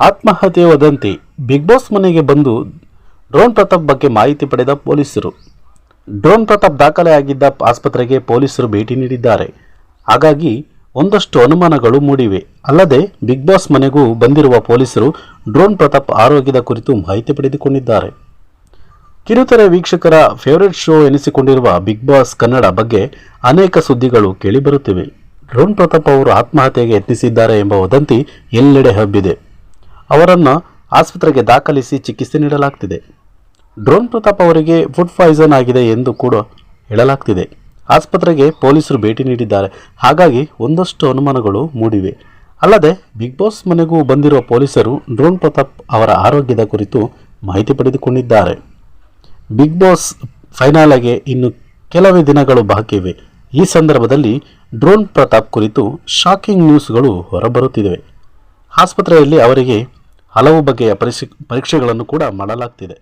ಆತ್ಮಹತ್ಯೆ ವದಂತಿ big boss ಮನೆಗೆ ಬಂದು ಡ್ರೋನ್ ಪ್ರತಾಪ್ ಬಗ್ಗೆ ಮಾಹಿತಿ ಪಡೆದ ಪೊಲೀಸರು. ಡ್ರೋನ್ ಪ್ರತಾಪ್ ದಾಖಲೆಯಾಗಿದ್ದ ಆಸ್ಪತ್ರೆಗೆ ಪೊಲೀಸರು ಭೇಟಿ ನೀಡಿದ್ದಾರೆ. ಹಾಗಾಗಿ ಒಂದಷ್ಟು ಅನುಮಾನಗಳು ಮೂಡಿವೆ. ಅಲ್ಲದೆ ಬಿಗ್ ಬಾಸ್ ಮನೆಗೂ ಬಂದಿರುವ ಪೊಲೀಸರು ಡ್ರೋನ್ ಪ್ರತಾಪ್ ಆರೋಗ್ಯದ ಕುರಿತು ಮಾಹಿತಿ ಪಡೆದುಕೊಂಡಿದ್ದಾರೆ. ಕಿರುತೆರೆ ವೀಕ್ಷಕರ ಫೇವರೆಟ್ ಶೋ ಎನಿಸಿಕೊಂಡಿರುವ ಬಿಗ್ ಬಾಸ್ ಕನ್ನಡ ಬಗ್ಗೆ ಅನೇಕ ಸುದ್ದಿಗಳು ಕೇಳಿಬರುತ್ತಿವೆ. ಡ್ರೋನ್ ಪ್ರತಾಪ್ ಅವರು ಆತ್ಮಹತ್ಯೆಗೆ ಯತ್ನಿಸಿದ್ದಾರೆ ಎಂಬ ವದಂತಿ ಎಲ್ಲೆಡೆ ಹಬ್ಬಿದೆ. ಅವರನ್ನು ಆಸ್ಪತ್ರೆಗೆ ದಾಖಲಿಸಿ ಚಿಕಿತ್ಸೆ ನೀಡಲಾಗ್ತಿದೆ. ಡ್ರೋನ್ ಪ್ರತಾಪ್ ಅವರಿಗೆ ಫುಡ್ ಪಾಯ್ಸನ್ ಆಗಿದೆ ಎಂದು ಕೂಡ ಹೇಳಲಾಗ್ತಿದೆ. ಆಸ್ಪತ್ರೆಗೆ ಪೊಲೀಸರು ಭೇಟಿ ನೀಡಿದ್ದಾರೆ. ಹಾಗಾಗಿ ಒಂದಷ್ಟು ಅನುಮಾನಗಳು ಮೂಡಿವೆ. ಅಲ್ಲದೆ ಬಿಗ್ ಬಾಸ್ ಮನೆಗೂ ಬಂದಿರುವ ಪೊಲೀಸರು ಡ್ರೋನ್ ಪ್ರತಾಪ್ ಅವರ ಆರೋಗ್ಯದ ಕುರಿತು ಮಾಹಿತಿ ಪಡೆದುಕೊಂಡಿದ್ದಾರೆ. ಬಿಗ್ ಬಾಸ್ ಫೈನಲ್ಗೆ ಇನ್ನು ಕೆಲವೇ ದಿನಗಳು ಬಾಕಿ ಇವೆ. ಈ ಸಂದರ್ಭದಲ್ಲಿ ಡ್ರೋನ್ ಪ್ರತಾಪ್ ಕುರಿತು ಶಾಕಿಂಗ್ ನ್ಯೂಸ್ಗಳು ಹೊರಬರುತ್ತಿವೆ. ಆಸ್ಪತ್ರೆಯಲ್ಲಿ ಅವರಿಗೆ ಹಲವು ಬಗೆಯ ಪರೀಕ್ಷೆ ಪರೀಕ್ಷೆಗಳನ್ನು ಕೂಡ ಮಾಡಲಾಗ್ತಿದೆ.